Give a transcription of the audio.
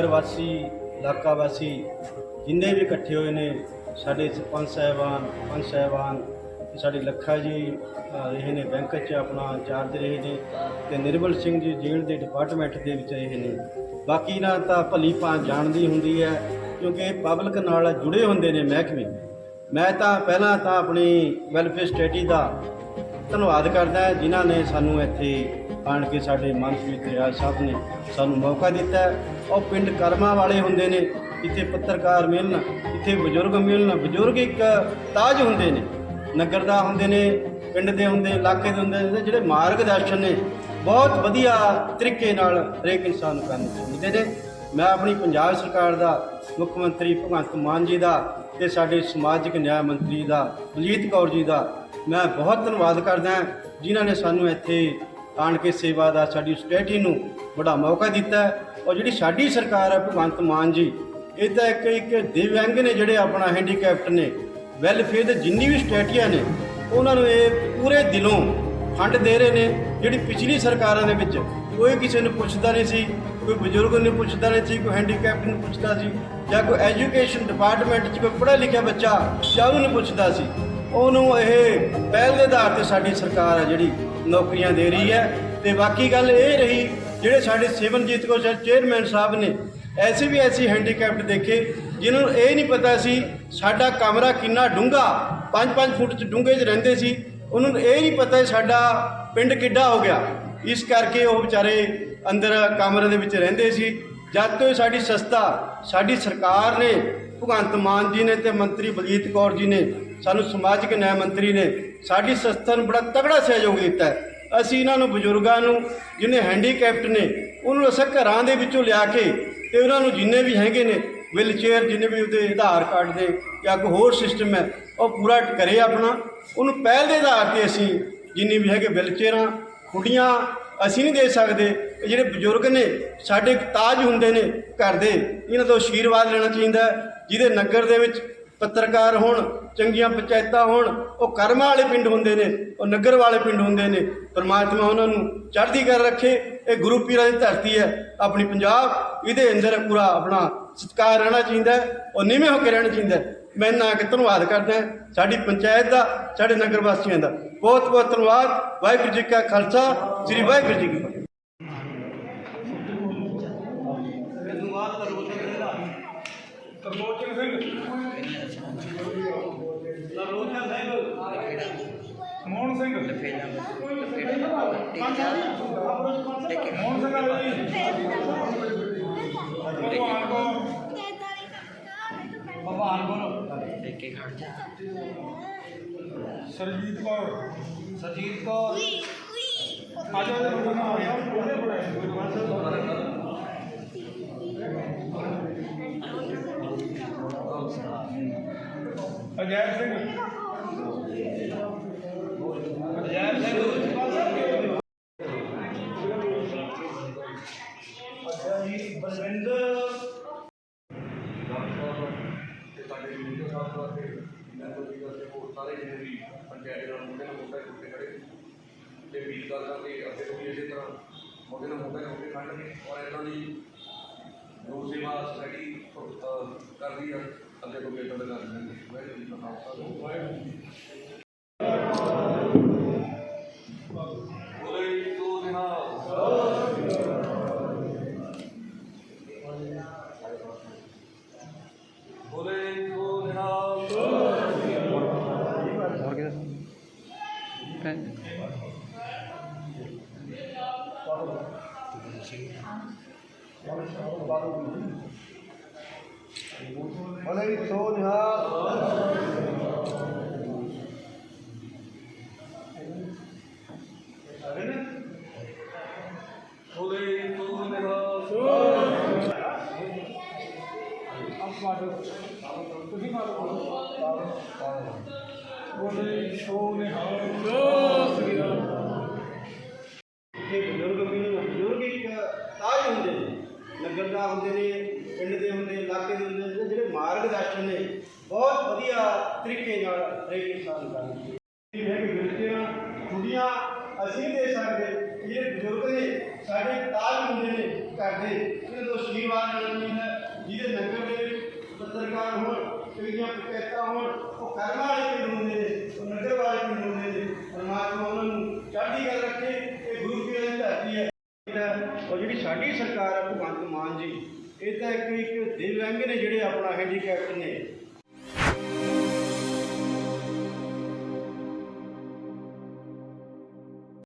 ਵਾਸੀ ਇਲਾਕਾ ਵਾਸੀ ਜਿੰਨੇ ਵੀ ਇਕੱਠੇ ਹੋਏ ਨੇ ਸਾਡੇ ਸਰਪੰਚ ਸਾਹਿਬਾਨ ਪੰਚ ਸਾਹਿਬਾਨ ਸਾਡੇ ਲੱਖਾ ਜੀ ਅ, ਰਹੇ ਨੇ ਬੈਂਕ 'ਚ ਆਪਣਾ ਇੰਚਾਰਜ ਰਹੇ ਨੇ ਤੇ ਨਿਰਮਲ ਸਿੰਘ ਜੀ ਜੇਲ੍ਹ ਦੇ ਡਿਪਾਰਟਮੈਂਟ ਦੇ ਵਿੱਚ ਰਹੇ ਨੇ। ਬਾਕੀ ਨਾ ਤਾਂ ਭਲੀ ਭਾਂ ਜਾਣਦੀ ਹੁੰਦੀ ਹੈ ਕਿਉਂਕਿ ਪਬਲਿਕ ਨਾਲ ਜੁੜੇ ਹੁੰਦੇ ਨੇ ਮਹਿਕਮੇ। ਮੈਂ ਤਾਂ ਪਹਿਲਾਂ ਤਾਂ ਆਪਣੀ ਵੈਲਫੇਅਰ ਸਟੇਟੀ ਦਾ ਧੰਨਵਾਦ ਕਰਦਾ ਜਿਨ੍ਹਾਂ ਨੇ ਸਾਨੂੰ ਇੱਥੇ ਆਣ ਕੇ ਸਾਡੇ ਮੰਤਰੀ ਤੇ ਸਾਹਿਬ ਨੇ ਸਾਨੂੰ ਮੌਕਾ ਦਿੱਤਾ ਉਹ ਪਿੰਡ ਕਰਮਾਂ ਵਾਲੇ ਹੁੰਦੇ ਨੇ ਇੱਥੇ ਪੱਤਰਕਾਰ ਮਿਲਣ ਇੱਥੇ ਬਜ਼ੁਰਗ ਮਿਲਣ, ਬਜ਼ੁਰਗ ਇੱਕ ਤਾਜ ਹੁੰਦੇ ਨੇ। ਨਗਰ ਦਾ ਹੁੰਦੇ ਨੇ, ਪਿੰਡ ਦੇ ਹੁੰਦੇ, ਇਲਾਕੇ ਦੇ ਹੁੰਦੇ ਨੇ, ਜਿਹੜੇ ਮਾਰਗਦਰਸ਼ਨ ਨੇ, ਬਹੁਤ ਵਧੀਆ ਤਰੀਕੇ ਨਾਲ ਹਰੇਕ ਇਨਸਾਨ ਨੂੰ ਕਰਨੇ ਚਾਹੀਦੇ ਨੇ। ਮੈਂ ਆਪਣੀ ਪੰਜਾਬ ਸਰਕਾਰ ਦਾ ਮੁੱਖ ਮੰਤਰੀ ਭਗਵੰਤ ਮਾਨ ਜੀ ਦਾ ਤੇ ਸਾਡੇ ਸਮਾਜਿਕ ਨਿਆਂ ਮੰਤਰੀ ਦਾ ਬਲਜੀਤ ਕੌਰ ਜੀ ਦਾ ਮੈਂ ਬਹੁਤ ਧੰਨਵਾਦ ਕਰਦਾ ਜਿਨ੍ਹਾਂ ਨੇ ਸਾਨੂੰ ਇੱਥੇ ਆਣ ਕੇ ਸੇਵਾ ਦਾ ਸਾਡੀ ਸਟੇਟੀ ਨੂੰ ਬੜਾ ਮੌਕਾ ਦਿੱਤਾ ਔਰ ਜਿਹੜੀ ਸਾਡੀ ਸਰਕਾਰ ਹੈ ਭਗਵੰਤ ਮਾਨ ਜੀ, ਇਹ ਤਾਂ ਇੱਕ ਇੱਕ ਦਿਵਿਆਂਗ ਨੇ ਜਿਹੜੇ ਆਪਣਾ ਹੈਂਡੀਕੈਪਟ ਨੇ ਵੈਲਫੇਅਰ ਦੇ ਜਿੰਨੀ ਵੀ ਸਟੇਟੀਆਂ ਨੇ, ਉਹਨਾਂ ਨੂੰ ਇਹ ਪੂਰੇ ਦਿਲੋਂ ਫੰਡ ਦੇ ਰਹੇ ਨੇ। ਜਿਹੜੀ ਪਿਛਲੀ ਸਰਕਾਰਾਂ ਦੇ ਵਿੱਚ ਕੋਈ ਕਿਸੇ ਨੂੰ ਪੁੱਛਦਾ ਨਹੀਂ ਸੀ, ਕੋਈ ਬਜ਼ੁਰਗ ਨੂੰ ਪੁੱਛਦਾ ਨਹੀਂ ਸੀ, ਕੋਈ ਹੈਂਡੀਕੈਪਟ ਨੂੰ ਪੁੱਛਦਾ ਸੀ, ਜਾਂ ਕੋਈ ਐਜੂਕੇਸ਼ਨ ਡਿਪਾਰਟਮੈਂਟ 'ਚ ਕੋਈ ਪੜ੍ਹਿਆ ਲਿਖਿਆ ਬੱਚਾ ਜਾਂ ਉਹਨੂੰ ਪੁੱਛਦਾ ਸੀ, ਉਹਨੂੰ ਇਹ ਪਹਿਲ ਦੇ ਆਧਾਰ ਤੇ ਸਾਡੀ ਸਰਕਾਰ ਹੈ ਜਿਹੜੀ ਨੌਕਰੀਆਂ ਦੇ ਰਹੀ ਹੈ। ਤੇ ਬਾਕੀ ਗੱਲ ਇਹ ਰਹੀ, ਜਿਹੜੇ ਸਾਡੇ ਸਿਮਰਨਜੀਤ ਕੌਰ ਸਾਹਿਬ ਚੇਅਰਮੈਨ ਸਾਹਿਬ ਨੇ, ਐਸੇ ਵੀ ਐਸੀ ਹੈਂਡੀਕੈਪਟ ਦੇਖੇ, ਜਿਨ੍ਹਾਂ ਨੂੰ ਇਹ ਨਹੀਂ ਪਤਾ ਸੀ, ਸਾਡਾ ਕਮਰਾ ਕਿੰਨਾ ਡੂੰਘਾ 5-5 ਫੁੱਟ ਚ ਡੂੰਘੇ 'ਚ ਰਹਿੰਦੇ ਸੀ, ਉਹਨਾਂ ਨੂੰ ਇਹ ਨਹੀਂ ਪਤਾ ਸਾਡਾ ਪਿੰਡ ਕਿੱਡਾ ਹੋ ਗਿਆ। ਇਸ ਕਰਕੇ ਉਹ ਵਿਚਾਰੇ ਅੰਦਰ ਕਮਰੇ ਦੇ ਵਿੱਚ ਰਹਿੰਦੇ ਸੀ। ਜਦ ਤੋਂ ਸਾਡੀ ਸੰਸਥਾ, ਸਾਡੀ ਸਰਕਾਰ ਨੇ, ਭਗਵੰਤ ਮਾਨ ਜੀ ਨੇ ਤੇ ਮੰਤਰੀ ਬਲਜੀਤ ਕੌਰ ਜੀ ਨੇ, ਸਾਨੂੰ ਸਮਾਜਿਕ ਨਿਆਂ ਮੰਤਰੀ ਨੇ ਸਾਡੀ ਸੰਸਥਾ ਨੂੰ ਬੜਾ ਤਗੜਾ ਸਹਿਯੋਗ ਦਿੱਤਾ ਹੈ। ਅਸੀਂ ਇਹਨਾਂ ਨੂੰ ਬਜ਼ੁਰਗਾਂ ਨੂੰ, ਜਿਹਨੇ ਹੈਂਡੀਕੈਪਟ ਨੇ, ਉਹਨੂੰ ਅਸਾਂ ਘਰਾਂ ਦੇ ਵਿੱਚੋਂ ਲਿਆ ਕੇ ਤੇ ਉਹਨਾਂ ਨੂੰ ਜਿੰਨੇ ਵੀ ਹੈਗੇ ਨੇ ਵਿਲ ਚੇਅਰ ਜਿੰਨੇ ਵੀ ਉਹਦੇ ਆਧਾਰ ਕਾਰਡ ਦੇ ਜਾਂ ਕੋਈ ਹੋਰ ਸਿਸਟਮ ਹੈ, ਉਹ ਪੂਰਾ ਕਰੇ ਆਪਣਾ। ਉਹਨੂੰ ਪਹਿਲ ਦੇ ਆਧਾਰ ਤੇ ਅਸੀਂ ਜਿੰਨੀ ਵੀ ਹੈਗੇ ਵਿਲ ਚੇਅਰਾਂ ਖੁੱਡੀਆਂ ਅਸੀਂ ਨਹੀਂ ਦੇ ਸਕਦੇ। ਇਹ ਜਿਹੜੇ ਬਜ਼ੁਰਗ ਨੇ, ਸਾਡੇ ਤਾਜ ਹੁੰਦੇ ਨੇ ਘਰ ਦੇ, ਇਹਨਾਂ ਤੋਂ ਆਸ਼ੀਰਵਾਦ ਲੈਣਾ ਚਾਹੀਦਾ ਜਿਹਦੇ ਨਗਰ ਦੇ ਵਿੱਚ ਪੱਤਰਕਾਰ ਹੋਣ, ਚੰਗੀਆਂ ਪੰਚਾਇਤਾਂ ਹੋਣ, ਉਹ ਕਰਮਾਂ ਵਾਲੇ ਪਿੰਡ ਹੁੰਦੇ ਨੇ, ਉਹ ਨਗਰ ਵਾਲੇ ਪਿੰਡ ਹੁੰਦੇ ਨੇ। ਪਰਮਾਤਮਾ ਉਹਨਾਂ ਨੂੰ ਚੜ੍ਹਦੀ ਕਰ ਰੱਖੇ, ਇਹ ਗੁਰੂ ਪੀਰਾਂ ਦੀ ਧਰਤੀ ਹੈ। ਆਪਣੀ ਪੰਜਾਬ, ਇਹਦੇ ਅੰਦਰ ਪੂਰਾ ਆਪਣਾ ਸਤਿਕਾਰ ਰਹਿਣਾ ਚਾਹੀਦਾ ਹੈ, ਉਹ ਨਿਵੇਂ ਹੋ ਕੇ ਰਹਿਣਾ ਚਾਹੀਦਾ ਮੈਂ ਨਾ ਕਿ ਧੰਨਵਾਦ ਕਰਦਾ ਸਾਡੀ ਪੰਚਾਇਤ ਦਾ ਸਾਡੇ ਨਗਰ ਵਾਸੀਆਂ ਦਾ ਬਹੁਤ ਬਹੁਤ ਧੰਨਵਾਦ ਵਾਹਿਗੁਰੂ ਜੀ ਕਾ ਖਾਲਸਾ ਸ੍ਰੀ ਵਾਹਿਗੁਰੂ ਜੀ ਕੀ ਫਤਿਹ ਤਰਲੋਚਨ ਸਿੰਘ ਮੋਹਨ ਸਿੰਘ ਮੋਹਨ ਸਿੰਘ ਆ ਜੀ ਭਗਵਾਨ ਭਗਵਾਨ ਕੌਰ। ਸਰਜੀਤ ਕੌਰ। ਸਰਜੀਤ ਕੌਰ ਆ ਜਾਓ ਜੀ ਮੁੰਡਾ ਆ ਗਿਆ ਉਹਦੇ ਬੜੇ। ਅਜੈ ਸਿੰਘ ਅਜੈ ਸਿੰਘ ਤੇ ਸਾਡੇ ਮੀਡੀਆ ਸਾਹਿਬ ਵਾਸਤੇ ਮੈਂ ਕੋਈ ਗੱਲ ਤੇ ਹੋਰ ਸਾਰੇ ਜਿਹੜੇ ਵੀ ਪੰਚਾਇਤ ਨਾਲ ਮੁੰਡੇ ਨਾਲ ਮੁੰਡਾ ਕੁੱਤੇ ਖੜੇ ਤੇ ਵੀਰ ਗੱਲ ਕਰਕੇ ਅੱਗੇ ਤੋਂ ਵੀ ਇਸੇ ਤਰ੍ਹਾਂ ਮੁੰਡੇ ਨਾਲ ਮੁੰਡਾ ਕੁੱਤੇ ਖੜਨਗੇ ਔਰ ਇਹਨਾਂ ਦੀ ਜੋ ਸੇਵਾ ਸੋਸਾਇਟੀ ਅਹ, ਕਰਦੀ ਆ ਅੱਗੇ ਤੋਂ ਵੀ ਇਦਾਂ ਦਾ ਕਰਦੇ ਵਾਹਿਗੁਰੂ ਜੀ ਕਾ ਖਾਲਸਾ। ਵਾਹਿਗੁਰੂ ਜੀ ਕੀ ਫਤਿਹ। ਬੋਲੇ ਸੋ ਨਿਹਾਲ ਬੋਲੇ ਸੋ ਨਿਹਾਲ ਭਲੇ ਸੋ ਨਿਹਾਲ ਬੋਲੇ ਸੋ ਨਿਹਾਲ ਬੋਲੇ ਸ਼ੋ ਨਿਹਾਲ ਇੱਥੇ ਬਜ਼ੁਰਗ ਵੀ ਨੇ ਬਜ਼ੁਰਗ ਇੱਕ ਤਾਜ ਹੁੰਦੇ ਨੇ ਨਗਰ ਦਾ ਹੁੰਦੇ ਨੇ ਪਿੰਡ ਦੇ ਹੁੰਦੇ ਇਲਾਕੇ ਦੇ ਹੁੰਦੇ ਨੇ ਜਿਹੜੇ ਮਾਰਗਦਰਸ਼ਨ ਨੇ ਬਹੁਤ ਵਧੀਆ ਤਰੀਕੇ ਨਾਲ ਹਰੇਕ ਇਨਸਾਨ ਨੂੰ ਕਰਦੇ ਨੇ ਹੈ ਕਿ ਬਿਲਕੁਲ ਖੁਦੀਆਂ ਅਸੀਂ ਨਹੀਂ ਦੇ ਸਕਦੇ ਜਿਹੜੇ ਬਜ਼ੁਰਗ ਨੇ ਸਾਡੇ ਤਾਜ ਹੁੰਦੇ ਨੇ ਘਰ ਦੇ ਇਹਨਾਂ ਤੋਂ ਆਸ਼ੀਰਵਾਦ ਲੈਣਾ ਚਾਹੀਦਾ ਹੈ। ਜਿਹਦੇ ਨਗਰ ਦੇ ਪੱਤਰਕਾਰ ਹੋਣ ਜਿਹੜੀਆਂ ਪੰਚਾਇਤਾਂ ਹੋਣ, ਉਹ ਕਰਨ ਵਾਲੇ ਵੀ ਹੁੰਦੇ ਨੇ, ਉਹ ਨਗਰ ਵਾਲੇ ਵੀ ਹੁੰਦੇ ਨੇ। ਪਰਮਾਤਮਾ ਉਹਨਾਂ ਨੂੰ ਚੜ੍ਹਦੀ ਗੱਲ ਰੱਖੇ, ਇਹ ਗੁਰੂ ਪੀਰਾਂ ਦੀ ਧਰਤੀ ਹੈ। ਜਿਹੜਾ ਉਹ ਜਿਹੜੀ ਸਾਡੀ ਸਰਕਾਰ ਹੈ ਭਗਵੰਤ ਮਾਨ ਜੀ, ਇਹ ਤਾਂ ਇੱਕ ਇੱਕ ਦਿਵਿਆਂਗ ਨੇ ਜਿਹੜੇ ਆਪਣਾ ਹੈਂਡੀਕੈਪਟ ਨੇ।